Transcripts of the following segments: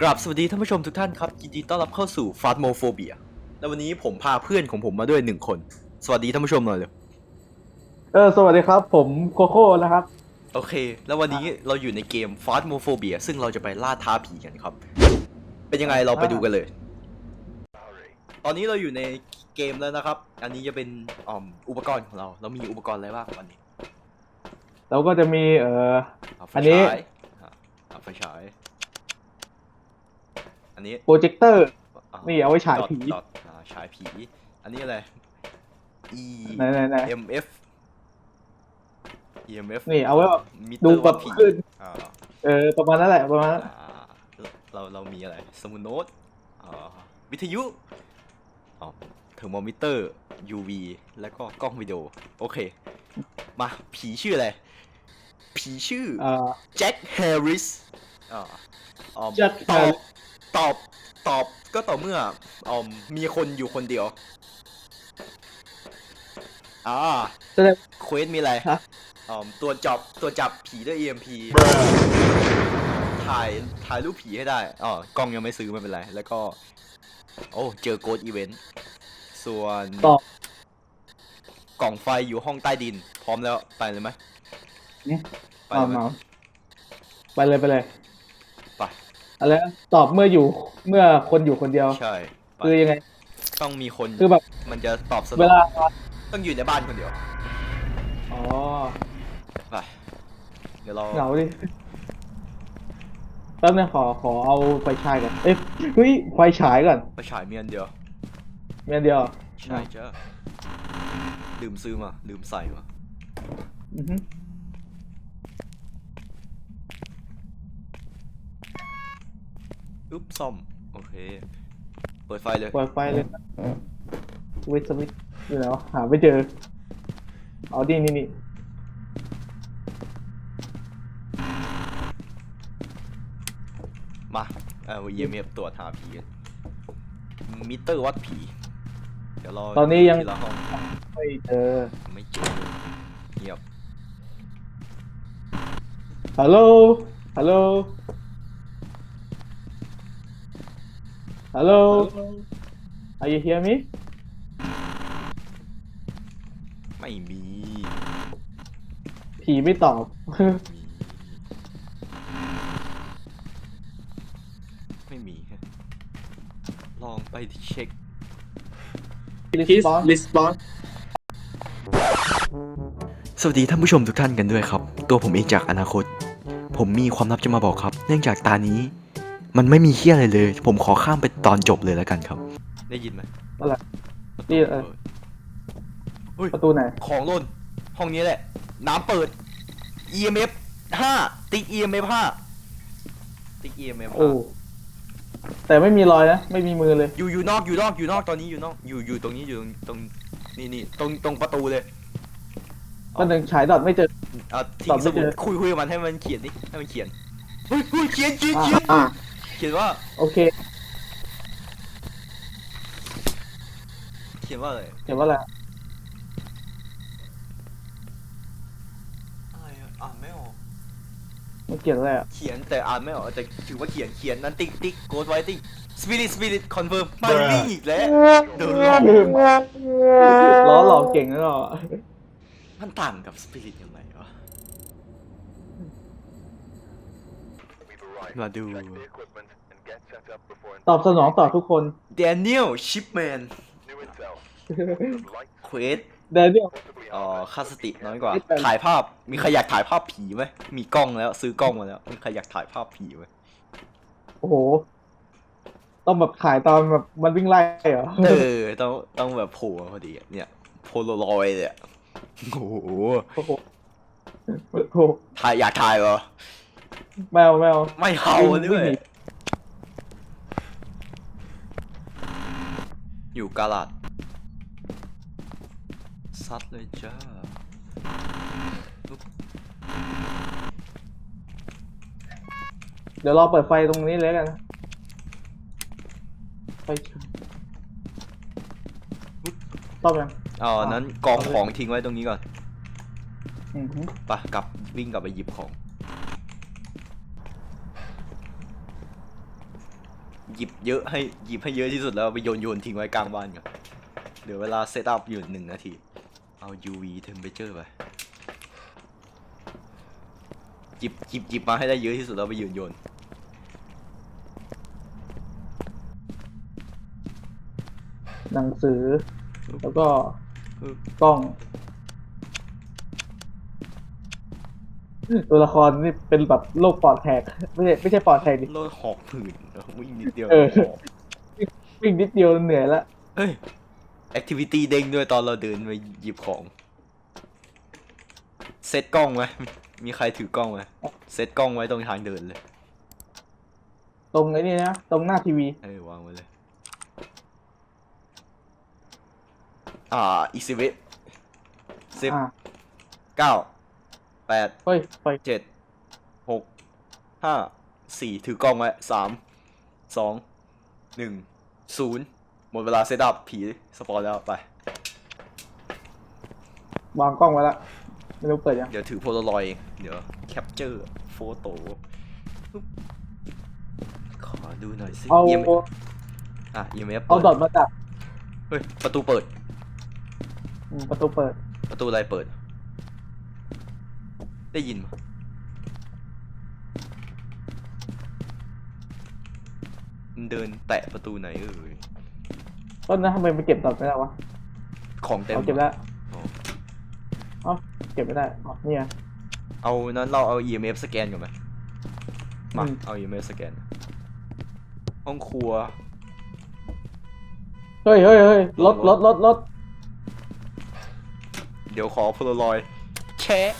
กราบสวัสดีท่านผู้ชมทุกท่านครับยินดีต้อนรับเข้าสู่ฟา s โมโฟเบียและวันนี้ผมพาเพื่อนของผมมาด้วยหนึ่งคน สวัสดีท่านผู้ชมหน่อยเลยเออสวัสดีครับ ผมโคโค่นะครับ โอเค แล้ววันนี้เราอยู่ในเกมฟา s โมโฟเบียซึ่งเราจะไปล่าท้าผีกันครับ เป็นยังไงเราไปดูกันเลย ตอนนี้เราอยู่ในเกมแล้วนะครับ อันนี้จะเป็นอมอุปกรณ์ของเรา เรามีอุปกรณ์อะไรบ้างวันนี้เราก็จะมีเอ่อเาไฟอันนี้ ฉายอะเอาไฟฉาย อันนี้โปรเจคเตอร์อะนี่เอาไว้ฉายดอทผีดอทอ่าฉายผี อันนี้อะไร E ไหนไหนไหน EMF EMF นี่เอาไว้แบบมิเตดูอร์แบวับดผีขึ้น อ่าเออประมาณนั้นแหละประมาณนั้นอ่าเราเรามีอะไร สมุดโน้ตอ่าวิทยุอ๋อเทอร์โมมิเตอร์ UV แล้วก็กล้องวิดีโอ โอเค มา ผีชื่ออะไร ผีชื่อ เอ่อแจ็คแฮร์ริสอ่าอ๋อ Jack ตอบ Harris ตอบตอบก็ต่อเมื่ออ๋อมีคนอยู่คนเดียวอ่าแสดง เควสมีอะไรฮะอ๋อตัวจับตัวจับผีด้วย EMP ถ่ายถ่ายรูปผีให้ได้อ๋อกล้องยังไม่ซื้อไม่เป็นไร แล้วก็ โอ้ เจอโกดอีเวนต์ส่วนตอบกล่องไฟอยู่ห้องใต้ดิน พร้อมแล้วไปเลยไหมอืมไปเอาเลยไหมมาไปเลยไปเลยไป อะไรนะตอบเมื่ออยู่เมื่อคนอยู่คนเดียว ใช่ไปคือยังไง ต้องมีคนคือแบบ มันจะตอบสนองเวลาต้องอยู่ในบ้านคนเดียวอ๋อไปเดี๋ยวเราเหงาดิแป๊บนึงขอขอเอาไฟฉายก่อนเอ้ยเฮ้ยไฟฉายก่อนไปฉายเมียนเดียวมีอันเดียวใช่จ้ะลืมซื้อมา ลืมใส่มา อือฮึอุ๊ บซ่อม โอเค เปิดไฟเลยเปิดไฟเลยสวิตช์สวิตช์อยู่แล้วหาไม่เจอ เอาดินี่นี่มา เออ EMF ตรวจหาผีกันมิเตอร์วัดผี เดี๋ยวรอตอนนี้ยังทีละห้องไม่เจอไม่เจอเงียบฮัลโหลฮัลโหล ฮัลโหล Are you hear me ไม่มีผีไม่ตอบมีไม่มีฮะลองไปเช็ค Response response สวัสดีท่านผู้ชมทุกท่านกันด้วยครับ ตัวผมเองจากอนาคต ผมมีความลับจะมาบอกครับ เนื่องจากตานี้ มันไม่มีเฮี้ยอะไรเลย ผมขอข้ามไปตอนจบเลยแล้วกันครับ ได้ยินไหมอะไรนี่เออเฮ้ยประตูไหน ของหล่นห้องนี้แหละ น้ำเปิด EMF 5ติ๊ก EMF 5ติ๊ก EMF โอ้แต่ไม่มีรอยนะ ไม่มีมือเลย5อยู่อยู่นอกอยู่นอกอยู่นอกตอนนี้อยู่นอกอยู่อยู่ตรงนี้อยู่ตรงตรงนี่นี่ตรงตรงประตูเลยมันหนึ่งฉายดอดไม่เจอเอาทิ้ตองบไม่สมุดเจอคุยคุยกับมันให้มันเขียนดิให้มันเขียนเฮ้ยเฮ้ยเขียนเขียนเขียนอ่า เขียนว่าโอเคเขียนว่าอะไรเห็นว่าอะไรอะไรอะอ่านไม่ออกมันเขียนอะไรอะเขียนแต่อ่านไม่ออกแต่ถือว่าเขียนเขียนนั้นติ๊กติ๊กโกดไว้ติ๊กสปิริตสปิริตคอนเฟิร์มไม่มีอีกแล้วเดินลองลืมล้อหลอกเก่งนะเนาะมันต่างกับสปิริตยังไงวะ มาดู ตอบสนองต่อทุกคนแดเนียลชิปแมนเควสเดนเนียล อ๋อค่าสติน้อยกว่าไม่เป็นถ่ายภาพ มีใครอยากถ่ายภาพผีไหม มีกล้องแล้ว ซื้อกล้องมาแล้ว มีใครอยากถ่ายภาพผีไหมโอ้โห ต้องแบบถ่ายตอนแบบมันวิ่งไล่เหรอ เออ ต้องต้องแบบโผล่มาพอดีอะเนี่ย โพลารอยเลยอะโอ้โหโอ้โห โอ้โหถ่ายอยากถ่ายเหรอ แมวแมวไม่เห่าด้วยวิ่งหนีอยู่กาลาดซัดเลยจ้าเดี๋ยวรอเปิดไฟตรงนี้เลยกันนะไฟฉายต้องยังอ๋อนั้นกองของทิ้งไว้ตรงนี้ก่อนอือหือไปกลับวิ่งกลับไปหยิบของ หยิบเยอะให้หยิบให้เยอะที่สุดแล้วเอาไปโยนโยนทิ้งไว้กลางบ้านก่อนเดี๋ยวเวลาเซตอัพอยู่หนึ่งนาที เอา UV temperature ไปหยิบหยิบหยิบมาให้ได้เยอะที่สุดแล้วเอาไปโยนโยนหนังสือ แล้วก็เออกล้อง ตัวละครนี่เป็นแบบโรคปอดแทกไม่ใช่ไม่ใช่ปอดแทกดิ โลดหอกผื่นวิ่งนิดเดียวเออหอกวิ่งนิดเดียวเหนื่อยละเฮ้ยแอคทิวิตี้เด้งด้วยตอนเราเดินไปหยิบของ เซตกล้องไหมมีใครถือกล้องไหมเซตกล้องไว้ตรงทางเดินเลย ตรงไอ้นี่นะตรงหน้าทีวี เออวางไว้เลย อ่าอีกสิบวิสิบอ่าเก้า แปดเฮ้ยไฟเจ็ดหกห้าสี่ถือกล้องไว้สามสองหนึ่งศูนย์หมดเวลาเซตอัพผีสปอนแล้วไป วางกล้องไว้ละไม่รู้เปิดยังเดี๋ยวถือโพลารอยด์เดี๋ยวแคปเจอร์โฟโต้ขอดูหน่อยสิ เอา EMF อะ EMF เอาเปิดดอทมาจับเฮ้ย ประตูเปิด อืมประตูเปิดประตูอะไรเปิด ได้ยินมั้ยมันเดินแตะประตูไหนเอ่ยต้นนะทำไมไปเก็บดอทไม่ได้วะของเต็มเอาเก็บแล้วอ๋อเอาเก็บไม่ได้อ๋อเนี่ยเอานั้นเราเอา EMF สแกนก่อนไหมมาอืมเอา EMF สแกนห้องครัวเฮ้ยเฮ้ยเฮ้ยรถรถรถรถเดี๋ยวขอโพลารอยด์แชะ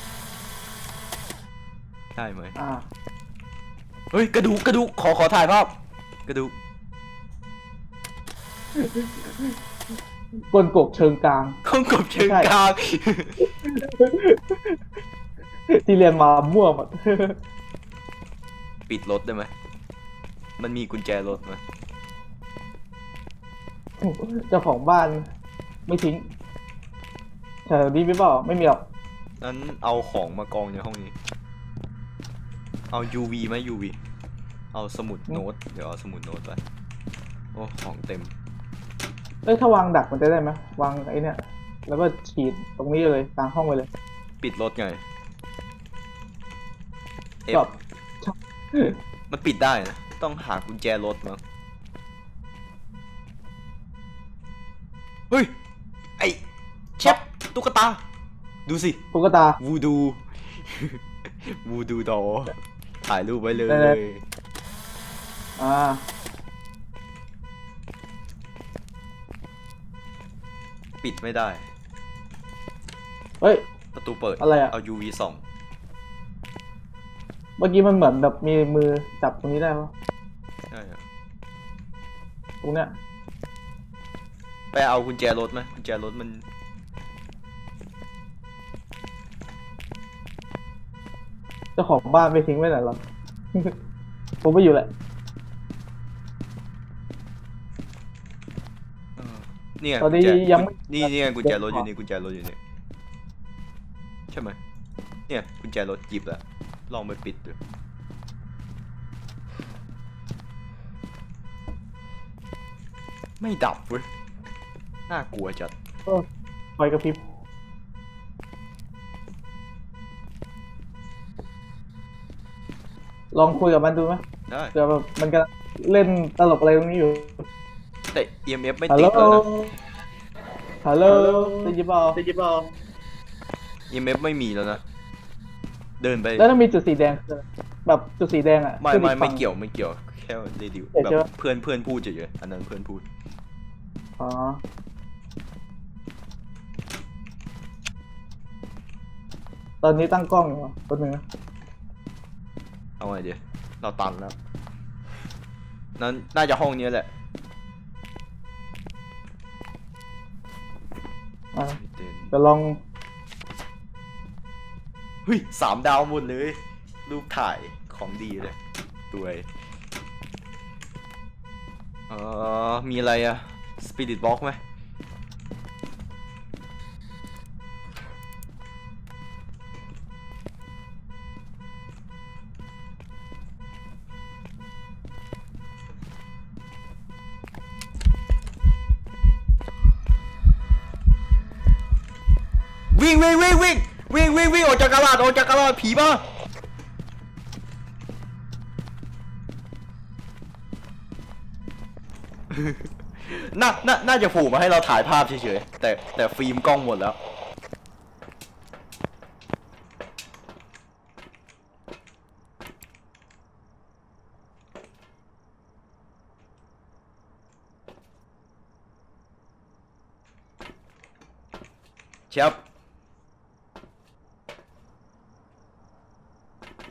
ได้ไหมอ่าเฮ้ยกระดูกกระดูกขอขอถ่ายภาพกระดูกกลกกเชิงกลาง ข้องกบเชิงใช่กลาง ที่เรียนมามั่วหมด ปิดรถได้ไหมมันมีกุญแจรถไหมเจ้าของบ้านไม่ทิ้งแถวนี้ไม่เปล่าไม่มีหรอกนั้นเอาของมากองในห้องนี้ เอา UV ไหม UV เอาสมุดโน้ต เดี๋ยวเอาสมุดโน้ตไป โอ้ ของเต็ม เอ้ยถ้าวางดักมันจะได้ไหมวางไอ้เนี่ย แล้วก็ฉีดตรงนี้เลยกลางห้องไปเลยปิดรถไง F แบบมันปิดได้นะ ต้องหากุญแจรถมั้งเฮ้ย ไอเชฟตุ๊กตา ดูสิ ตุ๊กตา วูดู วูดูดอ ถ่ายรูปไว้เลได้เลยยอ่า ปิดไม่ได้ เฮ้ย ประตูเปิดอะไรอะ เอา UV ส่องเมื่อกี้มันเหมือนแบบมีมือจับตรงนี้ได้ปะใช่อะตรงเนี้ยไปเอากุญแจรถไหมกุญแจรถมัน จ้าของบ้านไม่ทิ้งไว้ไหนหรอก ผมไม่อยู่แหละ เออเนี่ยตอนนี้กุญแจยังไม่ นี่นี่ไงกุญแจรถอเดี๋ยวยู่นี่กุญแจรถอยู่นี่ใช่ไหมเนี่ยกุญแจรถหยิบแล้วลองไปปิดดูไม่ดับเว้ยน่ากลัวจัด ไฟกระพริบ ลองคุยกับมันดูไหมได้เผื่อแบบมันก็เล่นตลกอะไรตรงนี้อยู่แต่ EMF ไม่ฮัลติโหลดแล้วนะ ฮัลโหลได้ยินเปล่าได้ยินเปล่า EMF ไม่มีแล้วนะ เดินไป แล้วถ้ามีจุดสีแดงคืออะไรแบบจุดสีแดงอะไม่ขึ้นไม่อีไม่ฝั่ง เกี่ยวไม่เกี่ยวแค่เรดิวเดี๋ยวแบเจอบเพื่อนเพื่อนพูดเฉยๆอันนั้นเพื่อนพูดอ๋อตอนนี้ตั้งกล้องอยู่เหรอตัวหนึ่งนะ เอาไงดีเราตันแล้วนั้นน่าจะห้องนี้แหละอ่าเด่นจะลองเฮ้ยสามดาวหมดเลย รูปถ่ายของดีเลยตัวยเอ่อมีอะไรอะสปิริตบ็อกไหม วิ่งวิ่งวิ่งวิ่งวิ่งวิ่งวิ่งออกจากกระดาษออกจากกระดาษผีมาน่าน่าน่าจะผูกมาให้เราถ่ายภาพเฉยๆแต่แต่ฟิล์มกล้องหมดแล้วเชียบ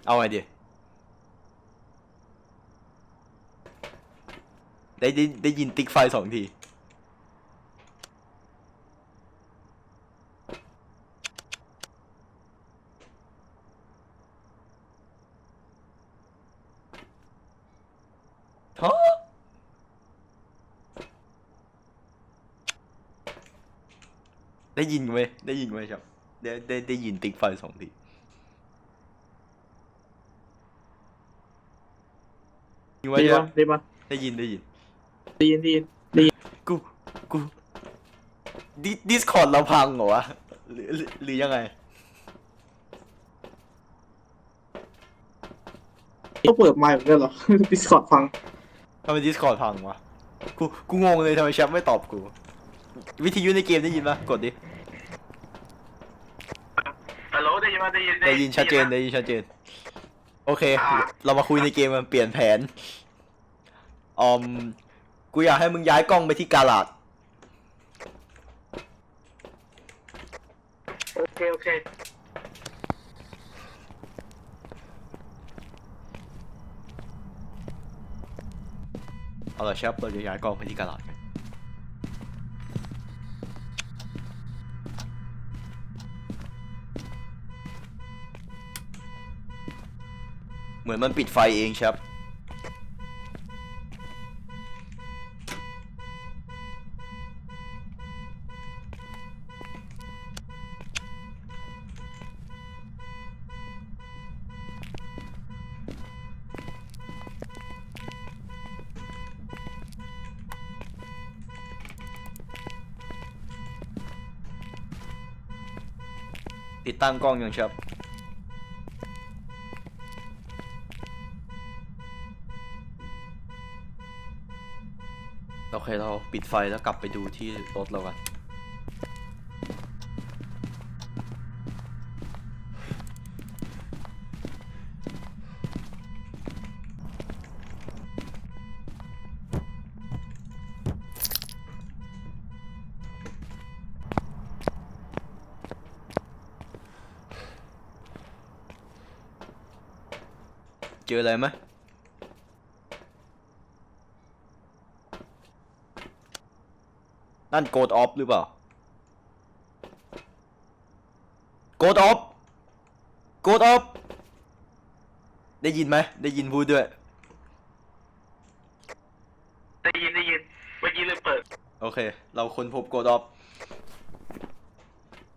เอาไงดีได้ได้ได้ยินติ๊กไฟสองที ฮะได้ยินไหมได้ยินไหมครับ ได้ได้ได้ยินติ๊กไฟสองที ยินไหมดีครัปะบดีปะได้ยินได้ยิน ดีนดีนดีนกู กูดิดิสคอร์ดเราพังเหรอวะหรือหรือหรือยังไง ต้องเปิดไมค์เหมือนกันเหรอ ดิสคอร์ดฟังทำไมดิสคอร์ดพังวะ กู กูงงเลยทำไมแชมป์ไม่ตอบกู วิทยุในเกมได้ยินปะกดดิ ฮัลโหลได้ยินไหมได้ยินได้ยินชัดเจนได้ยินชัดเจน โอเค เรามาคุยในเกมมันเปลี่ยนแผนออมกูอยากให้มึงย้ายกล้องไปที่กาลาดโอเค โอเคเอาละครับเราจะย้ายกล้องไปที่กาลาดกัน เหมือนมันปิดไฟเองครับ ติดตั้งกล้องยังครับ โอเคเราปิดไฟแล้วกลับไปดูที่รถเรากันเจออะไรไหม นั่นโกดออฟหรือเปล่าโกดออฟโกดออฟได้ยินไหมได้ยินพูดด้วย ได้ยินได้ยินเมื่อกี้เลยเปิด โอเค เราค้นพบโกดออฟ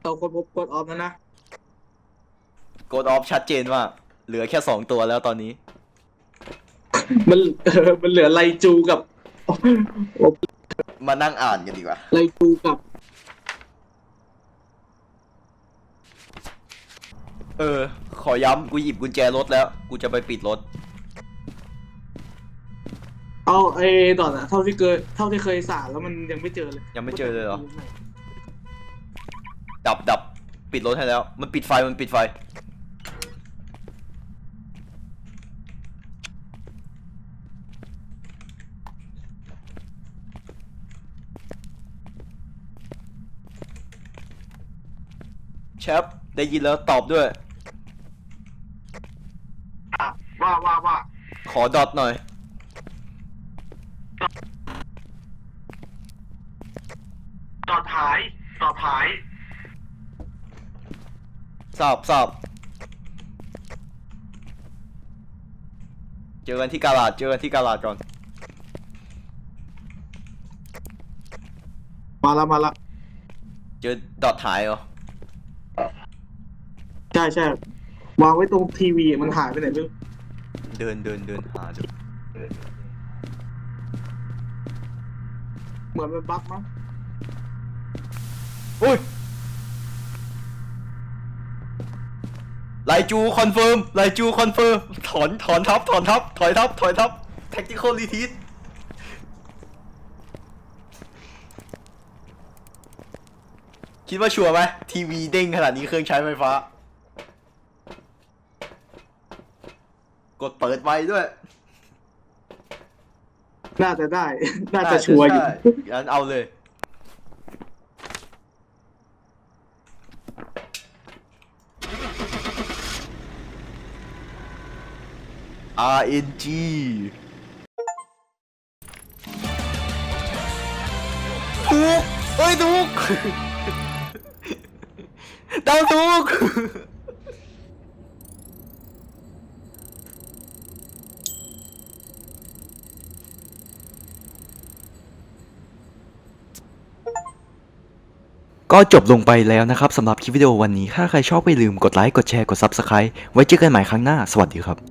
เรากดกดออฟนะนะ โกดออฟชัดเจนว่าเหลือแค่สองตัวแล้วตอนนี้ มันเออมันเหลือไลจูกับ มานั่งอ่านกันดีกว่าไลจูกับเออ ขอย้ำกูหยิบกุญแจรถแล้ว กูจะไปปิดรถ เอาไอ้ดอทอะเท่าที่เคยเท่าที่เคยสารแล้วมันยังไม่เจอเลยยังไม่เจอเลยเหรอ ดับดับปิดรถให้แล้ว มันปิดไฟมันปิดไฟ แชปได้ยินแล้วตอบด้วย อะว่าว่าว่าขอดอทหน่อยต่อท้ายต่อท้ายทราบทราบเจอกันที่กาลาดเจอกันที่กาลาดก่อน มาละมาละเจอดอทหายเหรอใช่ใช่วางไว้ตรงทีวีมันหายไปไหนไม่รู้เดินเดินเดินหาดูเหมือนมันบั๊กมั้งอุ้ยไลจูคอนเฟิร์มไลจูคอนเฟิร์มถอนถอนทับถอนทับถอยทับถอยทับ tactical retreat คิดว่าชัวร์ไหมทีวีเด้งขนาดนี้เครื่องใช้ไฟฟ้า กดเปิดไว้ด้วยน่าจะได้ น่าจะชัวร์อยู่ใช่งั้นเอาเลย RNG ถูกเอ้ยถูก เดาถูก ก็จบลงไปแล้วนะครับสำหรับคลิปวิดีโอวันนี้ ถ้าใครชอบไม่ลืมกดไลค์ กดแชร์ กด Subscribe ไว้เจอกันใหม่ครั้งหน้า สวัสดีครับ